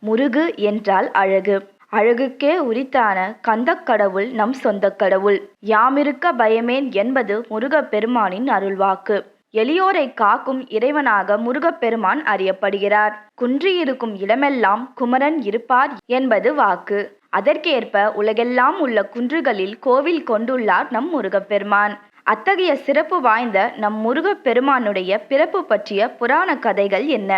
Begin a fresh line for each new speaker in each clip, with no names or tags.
முருகு என்றால் அழகு. அழகுக்கே உரித்தான கந்தக் கடவுள் நம் சொந்தக் கடவுள். யாமிருக்க பயமேன் என்பது முருகப்பெருமானின் அருள்வாக்கு. எளியோரைக் காக்கும் இறைவனாக முருகப்பெருமான் அறியப்படுகிறார். குன்றியிருக்கும் இடமெல்லாம் குமரன் இருப்பார் என்பது வாக்கு. அதற்கேற்ப உலகெல்லாம் உள்ள குன்றுகளில் கோவில் கொண்டுள்ளார் நம் முருகப்பெருமான். அத்தகைய சிறப்பு வாய்ந்த நம் முருகப்பெருமானுடைய பிறப்பு பற்றிய புராண கதைகள் என்ன?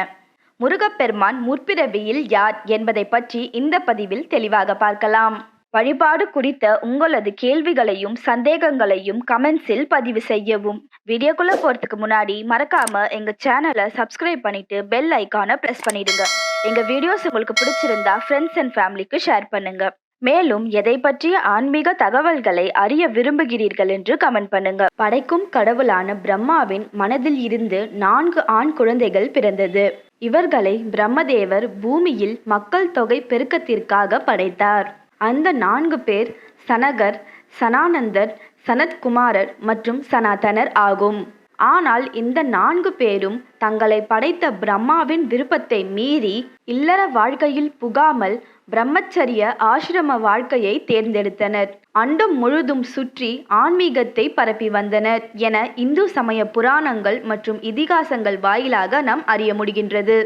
முருகப்பெருமான் முற்பிறவியில் யார் என்பதை பற்றி இந்த பதிவில் தெளிவாக பார்க்கலாம். வழிபாடு குறித்த உங்களது கேள்விகளையும் சந்தேகங்களையும் கமெண்ட்ஸில் பதிவு செய்யவும். வீடியோக்குள்ள போறதுக்கு முன்னாடி மறக்காம எங்க சேனலை சப்ஸ்கிரைப் பண்ணிட்டு பெல் ஐக்கானை பிரஸ் பண்ணிடுங்க. எங்க வீடியோஸ் உங்களுக்கு பிடிச்சிருந்தா ஃப்ரெண்ட்ஸ் அண்ட் ஃபேமிலிக்கு ஷேர் பண்ணுங்க. மேலும் எதை பற்றிய ஆன்மீக தகவல்களை அறிய விரும்புகிறீர்கள் என்று கமெண்ட் பண்ணுங்க. படைக்கும் கடவுளான பிரம்மாவின் மனதில் இருந்து நான்கு ஆண் குழந்தைகள் பிறந்தது. இவர்களை பிரம்மதேவர் பூமியில் மக்கள் தொகை பெருக்கத்திற்காக படைத்தார். அந்த நான்கு பேர் சனகர் சனானந்தர் சனத்குமாரர் மற்றும் சனாதனர் ஆகும். ஆனால் இந்த நான்கு பேரும் தங்களை படைத்த பிரம்மாவின் விருப்பத்தை மீறி இல்லற வாழ்க்கையில் புகாமல் பிரம்மச்சரிய ஆசிரம வாழ்க்கையை தேர்ந்தெடுத்தனர். அண்டம் முழுதும் சுற்றி ஆன்மீகத்தை பரப்பி வந்தனர் என இந்து சமய புராணங்கள் மற்றும் இதிகாசங்கள் வாயிலாக நாம் அறிய முடிகின்றது.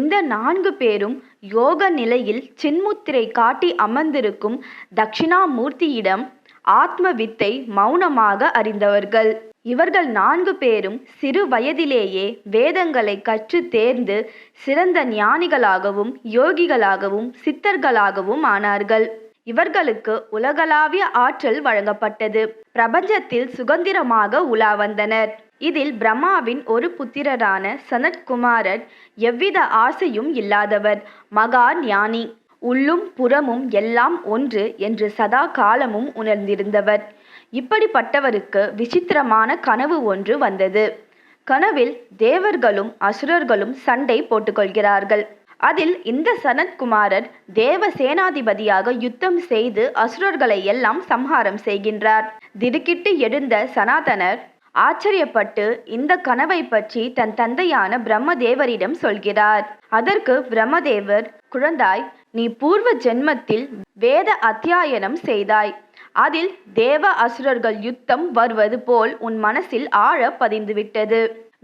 இந்த நான்கு பேரும் யோக நிலையில் சின்முத்திரை காட்டி அமர்ந்திருக்கும் தட்சிணாமூர்த்தியிடம் ஆத்ம வித்தை மௌனமாக அறிந்தவர்கள். இவர்கள் நான்கு பேரும் சிறு வயதிலேயே வேதங்களை கற்று தேர்ந்து சிறந்த ஞானிகளாகவும் யோகிகளாகவும் சித்தர்களாகவும் ஆனார்கள். இவர்களுக்கு உலகளாவிய ஆற்றல் வழங்கப்பட்டது. பிரபஞ்சத்தில் சுதந்திரமாக உலா வந்தனர். இதில் பிரம்மாவின் ஒரு புத்திரரான சனத்குமாரர் எவ்வித ஆசையும் இல்லாதவர் மகா ஞானி. உள்ளும் புறமும் எல்லாம் ஒன்று என்று சதா காலமும் உணர்ந்திருந்தவர். இப்படிப்பட்டவருக்கு விசித்திரமான கனவு ஒன்று வந்தது. கனவில் தேவர்களும் அசுரர்களும் சண்டை போட்டுக்கொள்கிறார்கள். அதில் இந்த சனத்குமாரர் தேவ சேனாதிபதியாக யுத்தம் செய்து அசுரர்களை எல்லாம் சம்ஹாரம் செய்கின்றார். திடுக்கிட்டு எழுந்த சனாதனர் ஆச்சரியப்பட்டு இந்த கனவை பற்றி தன் தந்தையான பிரம்மதேவரிடம் சொல்கிறார். அதற்கு பிரம்மதேவர் குழந்தாய் நீ பூர்வ ஜென்மத்தில் வேத அத்தியாயனம் செய்தாய். அதில் தேவ அசுரர்கள் யுத்தம் வருவது போல் உன் மனசில் ஆழ பதிந்துவிட்டது.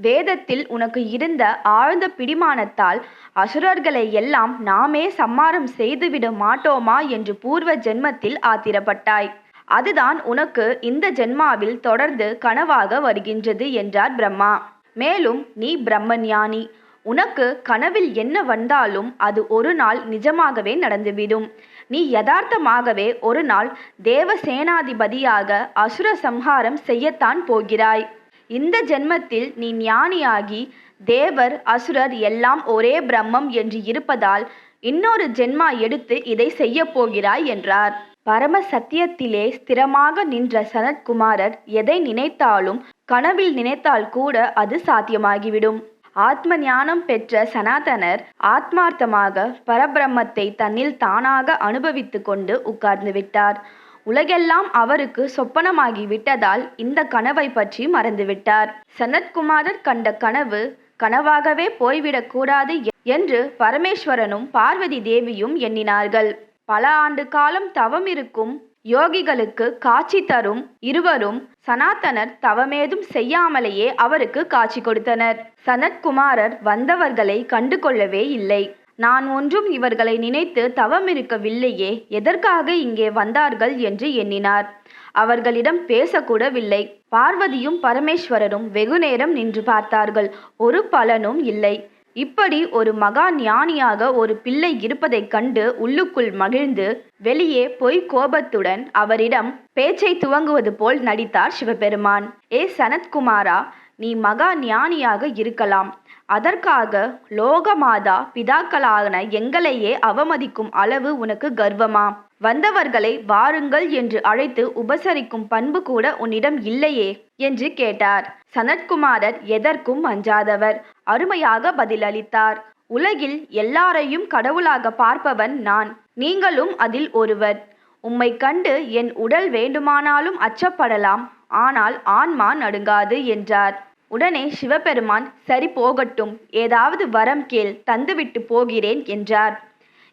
வேதத்தில் உனக்கு இருந்த ஆழ்ந்த பிடிமானத்தால் அசுரர்களை எல்லாம் நாமே சம்மாரம் செய்துவிட மாட்டோமா என்று பூர்வ ஜென்மத்தில் ஆத்திரப்பட்டாய். அதுதான் உனக்கு இந்த ஜென்மாவில் தொடர்ந்து கனவாக வருகின்றது என்றார் பிரம்மா. மேலும் நீ பிரம்மஞானி. உனக்கு கனவில் என்ன வந்தாலும் அது ஒரு நாள் நிஜமாகவே நடந்துவிடும். நீ யதார்த்தமாகவே ஒரு நாள் தேவ சேனாதிபதியாக அசுர சம்ஹாரம் செய்யத்தான் போகிறாய். இந்த ஜென்மத்தில் நீ ஞானியாகி தேவர் அசுரர் எல்லாம் ஒரே பிரம்மம் என்று இருப்பதால் இன்னொரு ஜென்மா எடுத்து இதை செய்ய போகிறாய் என்றார். பரம சத்தியத்திலே ஸ்திரமாக நின்ற சனத்குமாரர் எதை நினைத்தாலும் கனவில் நினைத்தால் கூட அது சாத்தியமாகிவிடும். ஆத்ம ஞானம் பெற்ற சனாதனர் ஆத்மார்த்தமாக பரபிரம்மத்தை தன்னில் தானாக அனுபவித்து கொண்டு உட்கார்ந்து விட்டார். உலகெல்லாம் அவருக்கு சொப்பனமாகி விட்டதால் இந்த கனவை பற்றி மறந்துவிட்டார் சனத்குமாரர் கண்ட கனவு கனவாகவே போய்விடக்கூடாது என்று பரமேஸ்வரனும் பார்வதி தேவியும் எண்ணினார்கள். பல ஆண்டு காலம் தவம் இருக்கும் யோகிகளுக்கு காட்சி தரும் இருவரும் சனாதனர் தவமேதும் செய்யாமலேயே அவருக்கு காட்சி கொடுத்தனர். சனத்குமாரர் வந்தவர்களை கண்டு கொள்ளவே இல்லை. நான் ஒன்றும் இவர்களை நினைத்து தவமிருக்கவில்லையே எதற்காக இங்கே வந்தார்கள் என்று எண்ணினார். அவர்களிடம் பேசக்கூடவில்லை. பார்வதியும் பரமேஸ்வரரும் வெகுநேரம் நின்று பார்த்தார்கள். ஒரு பலனும் இல்லை. இப்படி ஒரு மகா ஞானியாக ஒரு பிள்ளை இருப்பதைக் கண்டு உள்ளுக்குள் மகிழ்ந்து வெளியே பொய் கோபத்துடன் அவரிடம் பேச்சை துவங்குவது போல் நடித்தார் சிவபெருமான். ஏ சனத்குமாரா நீ மகா ஞானியாக இருக்கலாம். அதற்காக லோகமாதா பிதாக்களான எங்களையே அவமதிக்கும் அளவு உனக்கு கர்வமா? வந்தவர்களை வாருங்கள் என்று அழைத்து உபசரிக்கும் பண்பு கூட உன்னிடம் இல்லையே என்று கேட்டார். சனத்குமாரர் எதற்கும் அஞ்சாதவர். அருமையாக பதிலளித்தார். உலகில் எல்லாரையும் கடவுளாக பார்ப்பவன் நான். நீங்களும் அதில் ஒருவர். உம்மை கண்டு என் உடல் வேண்டுமானாலும் அச்சப்படலாம். ஆனால் ஆன்மா நடுங்காது என்றார். உடனே சிவபெருமான் சரி போகட்டும். ஏதாவது வரம் கேள். தந்துவிட்டு போகிறேன் என்றார்.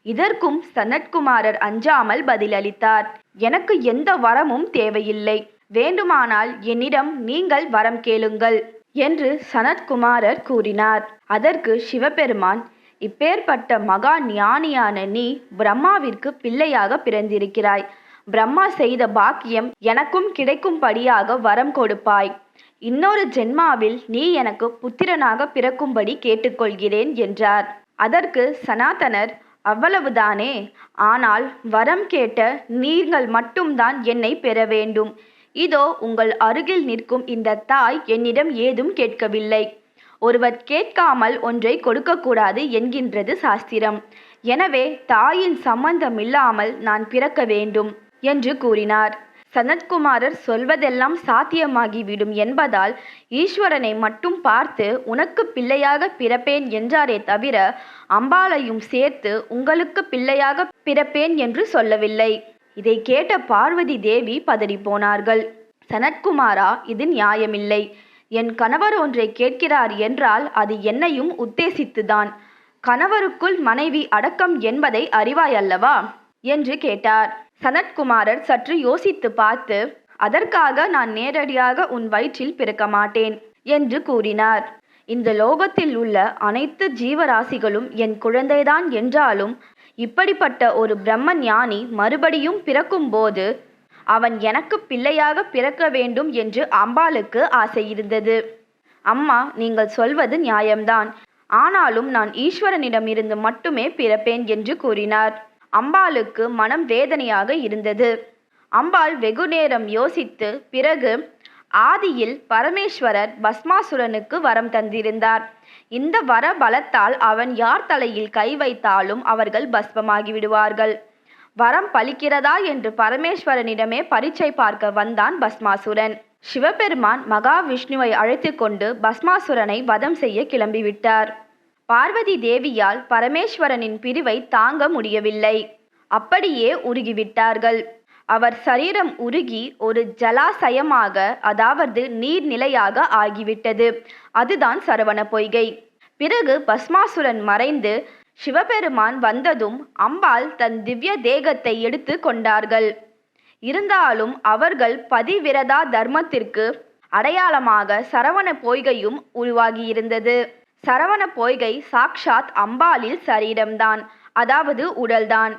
இதற்கும் சனத்குமாரர் அஞ்சாமல் பதிலளித்தார். எனக்கு எந்த வரமும் தேவையில்லை. வேண்டுமானால் என்னிடம் நீங்கள் வரம் கேளுங்கள். என்று சனத்குமாரர் கூறினார். அதற்கு சிவபெருமான் இப்பேற்பட்ட மகா ஞானியான நீ பிரம்மாவிற்கு பிள்ளையாக பிறந்திருக்கிறாய். பிரம்மா செய்த பாக்கியம் எனக்கும் கிடைக்கும்படியாக வரம் கொடுப்பாய். இன்னொரு ஜென்மாவில் நீ எனக்கு புத்திரனாக பிறக்கும்படி கேட்டுக்கொள்கிறேன் என்றார். அதற்கு சனாதனர் அவ்வளவுதானே? ஆனால் வரம் கேட்ட நீங்கள் மட்டும்தான் என்னை பெற வேண்டும். இதோ உங்கள் அருகில் நிற்கும் இந்த தாய் என்னிடம் ஏதும் கேட்கவில்லை. ஒருவர் கேட்காமல் ஒன்றை கொடுக்கக்கூடாது என்கின்றது சாஸ்திரம். எனவே தாயின் சம்பந்தமில்லாமல் நான் பிறக்க வேண்டும் என்று கூறினார். சனத்குமாரர் சொல்வதெல்லாம் சாத்தியமாகிவிடும் என்பதால் ஈஸ்வரனை மட்டும் பார்த்து உனக்கு பிள்ளையாக பிறப்பேன் என்றாரே தவிர அம்பாளையும் சேர்த்து உங்களுக்கு பிள்ளையாக பிறப்பேன் என்று சொல்லவில்லை. இதை கேட்ட பார்வதி தேவி பதறிப்போனார்கள். சனத்குமாரா இது நியாயமில்லை. என் கணவர் ஒன்றை கேட்கிறார் என்றால் அது என்னையும் உத்தேசித்துதான். கணவருக்குள் மனைவி அடக்கம் என்பதை அறிவாய் அல்லவா என்று கேட்டார். சனத்குமாரர் சற்று யோசித்து பார்த்து அதற்காக நான் நேரடியாக உன் வயிற்றில் பிறக்க மாட்டேன் என்று கூறினார். இந்த லோகத்தில் உள்ள அனைத்து ஜீவராசிகளும் என் குழந்தைதான் என்றாலும் இப்படிப்பட்ட ஒரு பிரம்ம ஞானி மறுபடியும் பிறக்கும்போது அவன் எனக்கு பிள்ளையாக பிறக்க வேண்டும் என்று அம்பாளுக்கு ஆசை இருந்தது அம்மா நீங்கள் சொல்வது நியாயம்தான். ஆனாலும் நான் ஈஸ்வரனிடமிருந்து மட்டுமே பிறப்பேன் என்று கூறினார். அம்பாளுக்கு மனம் வேதனையாக இருந்தது. அம்பாள் வெகுநேரம் யோசித்து பிறகு ஆதியில் பரமேஸ்வரர் பஸ்மாசுரனுக்கு வரம் தந்திருந்தார். இந்த வர பலத்தால் அவன் யார் தலையில் கை வைத்தாலும் அவர்கள் பஸ்மமாகி விடுவார்கள். வரம் பலிக்கிறதா என்று பரமேஸ்வரனிடமே பரீட்சை பார்க்க வந்தான் பஸ்மாசுரன். சிவபெருமான் மகாவிஷ்ணுவை அழைத்து கொண்டு பஸ்மாசுரனை வதம் செய்ய கிளம்பிவிட்டார். பார்வதி தேவியால் பரமேஸ்வரனின் பிரிவை தாங்க முடியவில்லை. அப்படியே உருகிவிட்டார்கள். அவர் சரீரம் உருகி ஒரு ஜலாசயமாக அதாவது நீர்நிலையாக ஆகிவிட்டது. அதுதான் சரவண பொய்கை. பிறகு பஸ்மாசுரன் மறைந்து சிவபெருமான் வந்ததும் அம்பாள் தன் திவ்ய தேகத்தை எடுத்து கொண்டார்கள். இருந்தாலும் அவர்கள் பதிவிரதா தர்மத்திற்கு அடையாளமாக சரவண பொய்கையும் உருவாகியிருந்தது. சரவண பொய்கை சாக்ஷாத் அம்பாளில் சரீரம்தான் அதாவது உடல்தான்.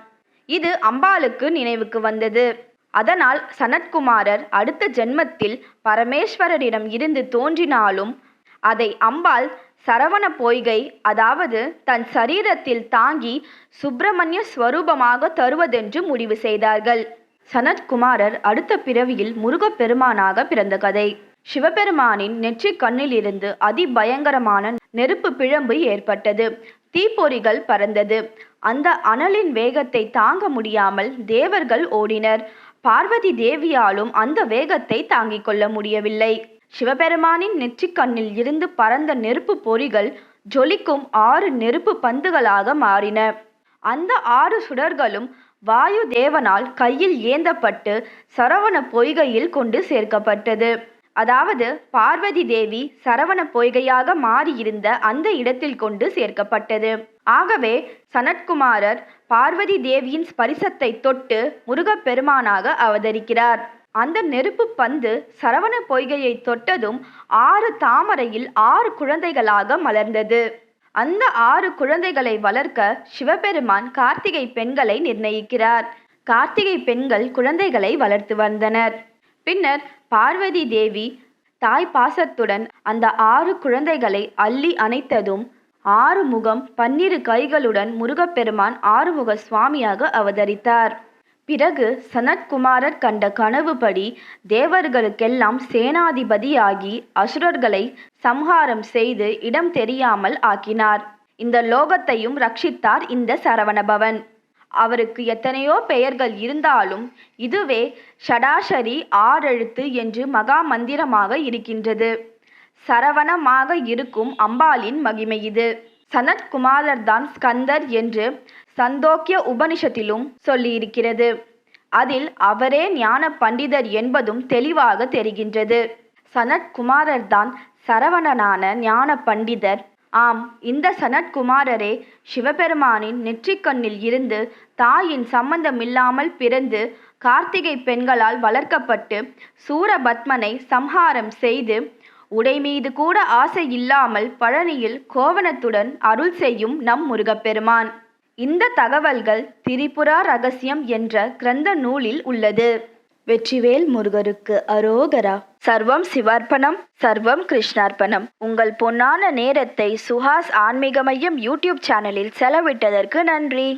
இது அம்பாளுக்கு நினைவுக்கு வந்தது. அதனால் சனத்குமாரர் அடுத்த ஜென்மத்தில் பரமேஸ்வரரிடம் இருந்து தோன்றினாலும் அதை அம்பாள் சரவண பொய்கை அதாவது தன் சரீரத்தில் தாங்கி சுப்பிரமணிய ஸ்வரூபமாக தருவதென்று முடிவு செய்தார்கள். சனத்குமாரர் அடுத்த பிறவியில் முருகப்பெருமானாக பிறந்த கதை. சிவபெருமானின் நெற்றிக் கண்ணிலிருந்து அதிபயங்கரமான நெருப்பு பிழம்பு ஏற்பட்டது. தீப்பொறிகள் பறந்தது. அந்த அனலின் வேகத்தை தாங்க முடியாமல் தேவர்கள் ஓடினர். பார்வதி தேவியாலும் அந்த வேகத்தை தாங்கிக் கொள்ள முடியவில்லை. சிவபெருமானின் நெற்றிக்கண்ணில் இருந்து பறந்த நெருப்பு பொறிகள் ஜொலிக்கும் ஆறு நெருப்பு பந்துகளாக மாறின. அந்த ஆறு சுடர்களும் வாயு தேவனால் கையில் ஏந்தப்பட்டு சரவண பொய்கையில் கொண்டு சேர்க்கப்பட்டது. அதாவது பார்வதி தேவி சரவண பொய்கையாக மாறியிருந்த அந்த இடத்தில் கொண்டு சேர்க்கப்பட்டது. ஆகவே சனத்குமாரர் பார்வதி தேவியின் ஸ்பரிசத்தை தொட்டு முருகப்பெருமானாக அவதரிக்கிறார். அந்த நெருப்பு பந்து சரவண பொய்கையை தொட்டதும் ஆறு தாமரையில் ஆறு குழந்தைகளாக மலர்ந்தது. அந்த ஆறு குழந்தைகளை வளர்க்க சிவபெருமான் கார்த்திகை பெண்களை நிர்ணயிக்கிறார். கார்த்திகை பெண்கள் குழந்தைகளை வளர்த்து வந்தனர். பின்னர் பார்வதி தேவி தாய் பாசத்துடன் அந்த ஆறு குழந்தைகளை அள்ளி அணைத்ததும் ஆறு முகம் பன்னிரு கைகளுடன் முருகப்பெருமான் ஆறுமுக சுவாமியாக அவதரித்தார். பிறகு சனத்குமாரர் கண்ட கனவுபடி தேவர்களுக்கெல்லாம் சேனாதிபதியாகி அசுரர்களை சம்ஹாரம் செய்து இடம் தெரியாமல் ஆக்கினார். இந்த லோகத்தையும் ரட்சித்தார் இந்த சரவணபவன். அவருக்கு எத்தனையோ பெயர்கள் இருந்தாலும் இதுவே ஷடாஷரி ஆறெழுத்து என்று மகா மந்திரமாக இருக்கின்றது. சரவணமாக இருக்கும் அம்பாளின் மகிமை இது. சனத்குமாரர்தான் ஸ்கந்தர் என்று சந்தோக்கிய உபனிஷத்திலும் சொல்லியிருக்கிறது. அதில் அவரே ஞான பண்டிதர் என்பதும் தெளிவாக தெரிகின்றது. சனத்குமாரர்தான் சரவணனான ஞான பண்டிதர் ஆம் இந்த சனத்குமாரரே சிவபெருமானின் நெற்றிக்கண்ணில் இருந்து தாயின் சம்பந்தமில்லாமல் பிறந்து கார்த்திகை பெண்களால் வளர்க்கப்பட்டு சூரபத்மனை சம்ஹாரம் செய்து உடைமீது கூட ஆசை இல்லாமல் பழனியில் கோவணத்துடன் அருள் செய்யும் நம் முருகப்பெருமான். இந்த தகவல்கள் திரிபுரா ரகசியம் என்ற கிரந்த நூலில் உள்ளது. வெற்றிவேல் முருகருக்கு அரோகரா. சர்வம் சிவார்ப்பணம் சர்வம் கிருஷ்ணார்ப்பணம். உங்கள் பொன்னான நேரத்தை சுஹாஸ் ஆன்மீக மையம் யூடியூப் சேனலில் செலவிட்டதற்கு நன்றி.